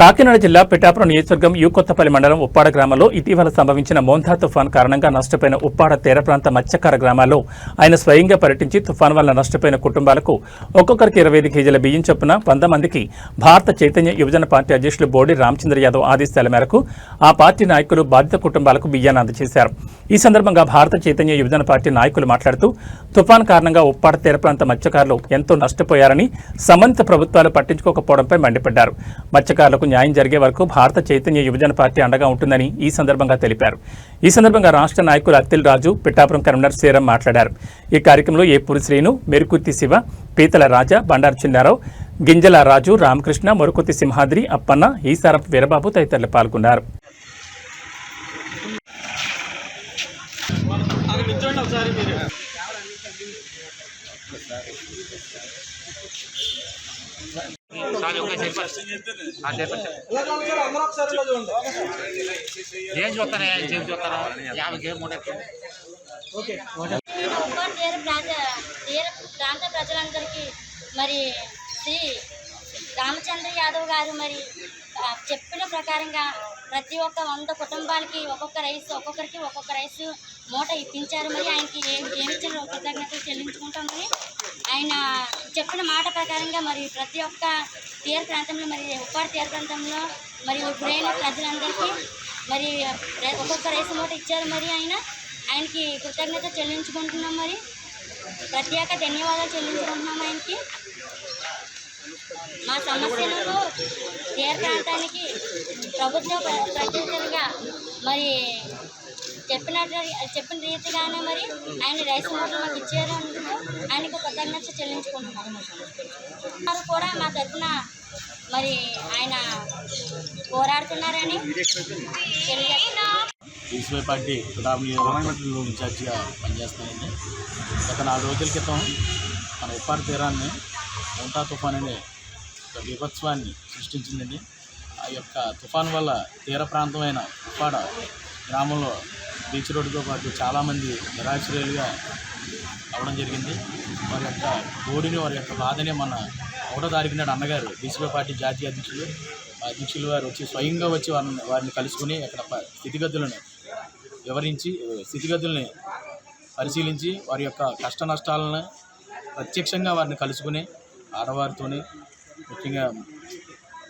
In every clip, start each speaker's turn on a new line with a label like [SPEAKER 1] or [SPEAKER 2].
[SPEAKER 1] కాకినాడ జిల్లా పిఠాపురం నియోజకవర్గం యూకొత్తపల్లి మండలం ఉప్పాడ గ్రామంలో ఇటీవల సంభవించిన మోంథా తుఫాన్ కారణంగా నష్టపోయిన ఉప్పాడ తీర ప్రాంత మత్స్యకార గ్రామాల్లో ఆయన స్వయంగా పర్యటించి తుఫాన్ వల్ల నష్టపోయిన కుటుంబాలకు ఒక్కొక్కరికి ఇరవై ఐదు కేజీల బియ్యం చొప్పున వంద మందికి భారత చైతన్య యువజన పార్టీ అధ్యక్షులు బోడి రామచంద్ర యాదవ్ ఆదేశాల మేరకు ఆ పార్టీ నాయకులు బాధిత కుటుంబాలకు బియ్యాన్ని అందజేశారు. ఈ సందర్భంగా భారత చైతన్య యువజన పార్టీ నాయకులు మాట్లాడుతూ తుఫాన్ కారణంగా ఉప్పాడ తీర ప్రాంత మత్స్యకారులు ఎంతో నష్టపోయారని సంబంధిత ప్రభుత్వాలు పట్టించుకోకపోవడంపై మండిపడ్డారు. మత్స్యకారులకు న్యాయం జరిగే వరకు భారత చైతన్య యువజన పార్టీ అండగా ఉంటుందని ఈ సందర్భంగా తెలిపారు. ఈ సందర్భంగా రాష్ట్ర నాయకులు అత్తిల్ రాజు పిఠాపురం కన్వీనర్ శ్రీరామ్ మాట్లాడారు. ఈ కార్యక్రమంలో ఏపూరి శ్రీను మెరుకుర్తి శివ పీతల రాజా బండారు చిన్నారావు గింజల రాజు రామకృష్ణ మరుకుతి సింహాద్రి అప్పన్న ఈసారపు వీరబాబు తదితరులు పాల్గొన్నారు
[SPEAKER 2] చాలు ఒక చెప్పండి ఆ చెప్పండి ఏం చూస్తారా? ఏం చూస్తారా? యాభై గేమ్
[SPEAKER 3] తీర ప్రాంత తీర ప్రాంత ప్రజలందరికీ మరి శ్రీ రామచంద్ర యాదవ్ గారు మరి చెప్పిన ప్రకారంగా ప్రతి ఒక్క వంద కుటుంబాలకి ఒక్కొక్క రైస్ ఒక్కొక్కరికి ఒక్కొక్క రైస్ మూట ఇప్పించారు. మరి ఆయనకి ఏం ఏమిచ్చారు కృతజ్ఞతలు చెల్లించుకుంటాం మరి. ఆయన చెప్పిన మాట ప్రకారంగా మరి ప్రతి ఒక్క తీర ప్రాంతంలో మరి ఉప్పాడు తీర ప్రాంతంలో మరి ఇప్పుడైన ప్రజలందరికీ మరి ఒక్కొక్క రైస్ మూట ఇచ్చారు మరి ఆయన. ఆయనకి కృతజ్ఞత చెల్లించుకుంటున్నాం మరి. ప్రత్యేక ధన్యవాదాలు చెల్లించుకుంటున్నాం ఆయనకి. మా సమస్యలను తీర ప్రాంతానికి ప్రభుత్వం ప్రత్యేకంగా మరి చెప్పినట్టు చెప్పిన రీతిగానే మరి ఆయన రైస్ మోటార్ మాకు ఇచ్చారు అందుకు ఆయనకు కృతజ్ఞత చెల్లించుకుంటున్నాం వారు కూడా మా తరఫున మరి ఆయన పోరాడుతున్నారని
[SPEAKER 4] తెలియజేస్తున్నారు. పార్టీ పిఠాపురం ఇన్ఛార్జిగా పనిచేస్తున్నాయండి గత నాలుగు రోజుల క్రితం మన ఉప్పాడ తీరాన్ని మౌంటా తుఫాన్ అనే ఒక విభత్సవాన్ని సృష్టించిందండి. ఆ యొక్క తుఫాన్ వల్ల తీర ప్రాంతమైన ఉప్పాడ గ్రామంలో బీచ్ రోడ్డుతో పాటు చాలామంది నిరాశ్రయులుగా అవడం జరిగింది. వారి యొక్క బోడిని వారి యొక్క బాధని మన ఒకటో తారీఖు నాడు అన్నగారు బీసీపీ పార్టీ జాతీయ అధ్యక్షులు అధ్యక్షులు వారు వచ్చి స్వయంగా వచ్చి వారిని వారిని కలుసుకుని అక్కడ స్థితిగతులను వివరించి స్థితిగతుల్ని పరిశీలించి వారి యొక్క కష్ట నష్టాలను ప్రత్యక్షంగా వారిని కలుసుకుని ఆడవారితోని ముఖ్యంగా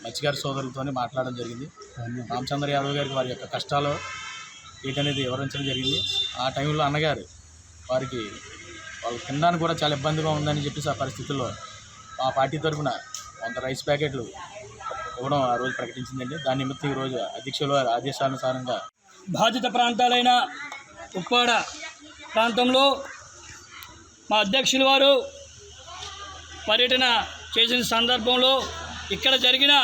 [SPEAKER 4] మత్స్యగారి సోదరులతోని మాట్లాడడం జరిగింది. రామచంద్ర యాదవ్ గారికి వారి యొక్క కష్టాలు ఏంటనేది వివరించడం జరిగింది. ఆ టైంలో అన్నగారు వారికి వాళ్ళు తినడానికి కూడా చాలా ఇబ్బందిగా ఉందని చెప్పేసి ఆ పరిస్థితుల్లో మా పార్టీ తరఫున వంద రైస్ ప్యాకెట్లు ఇవ్వడం ఆ రోజు ప్రకటించిందండి. దాని నిమిత్తం ఈరోజు అధ్యక్షుల వారి ఆదేశానుసారంగా
[SPEAKER 5] బాధిత ప్రాంతాలైన ఉప్పాడ ప్రాంతంలో మా అధ్యక్షులు వారు పర్యటన చేసిన సందర్భంలో ఇక్కడ జరిగిన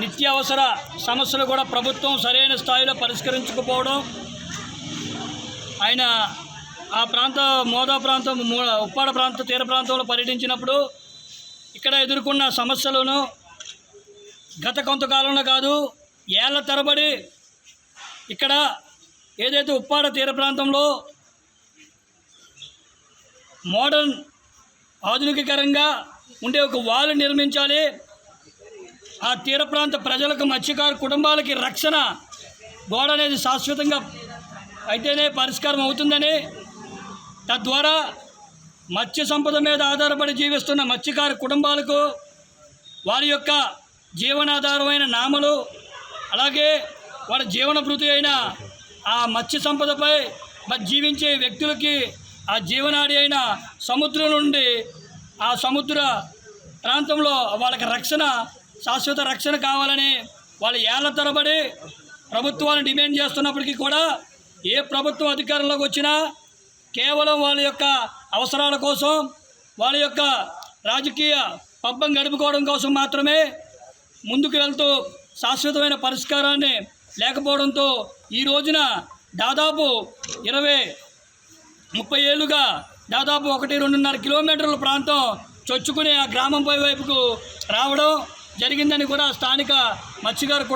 [SPEAKER 5] నిత్యావసర సమస్యలు కూడా ప్రభుత్వం సరైన స్థాయిలో పరిష్కరించకపోవడం ఆయన ఆ ప్రాంత మోదా ప్రాంతం మూ- ఉప్పాడ ప్రాంత తీర ప్రాంతంలో పర్యటించినప్పుడు ఇక్కడ ఎదుర్కొన్న సమస్యలను గత కొంతకాలంలో కాదు ఏళ్ళ తరబడి ఇక్కడ ఏదైతే ఉప్పాడ తీర ప్రాంతంలో మోడర్న్ ఆధునికకరంగా ఉండే ఒక వాలు నిర్మించాలి. ఆ తీర ప్రాంత ప్రజలకు మత్స్యకారు కుటుంబాలకి రక్షణ గోడ అనేది శాశ్వతంగా అయితేనే పరిష్కారం అవుతుందని తద్వారా మత్స్య సంపద మీద ఆధారపడి జీవిస్తున్న మత్స్యకారు కుటుంబాలకు వారి యొక్క జీవనాధారమైన నామలు అలాగే వాళ్ళ జీవన భృతి అయిన ఆ మత్స్య సంపదపై మరి జీవించే వ్యక్తులకి ఆ జీవనాడి అయిన సముద్రం నుండి ఆ సముద్ర ప్రాంతంలో వాళ్ళకి రక్షణ శాశ్వత రక్షణ కావాలని వాళ్ళు ఏళ్ళ తరబడి ప్రభుత్వాన్ని డిమాండ్ చేస్తున్నప్పటికీ కూడా ఏ ప్రభుత్వం అధికారంలోకి వచ్చినా కేవలం వాళ్ళ యొక్క అవసరాల కోసం వాళ్ళ యొక్క రాజకీయ పబ్బం గడుపుకోవడం కోసం మాత్రమే ముందుకు వెళ్తూ శాశ్వతమైన పరిష్కారాన్ని లేకపోవడంతో ఈ రోజున దాదాపు ఇరవై ముప్పై ఏళ్ళుగా దాదాపు ఒకటి రెండున్నర కిలోమీటర్ల ప్రాంతం చొచ్చుకుని ఆ గ్రామం పై వైపుకు రావడం జరిగిందని కూడా స్థానిక మత్స్యకారు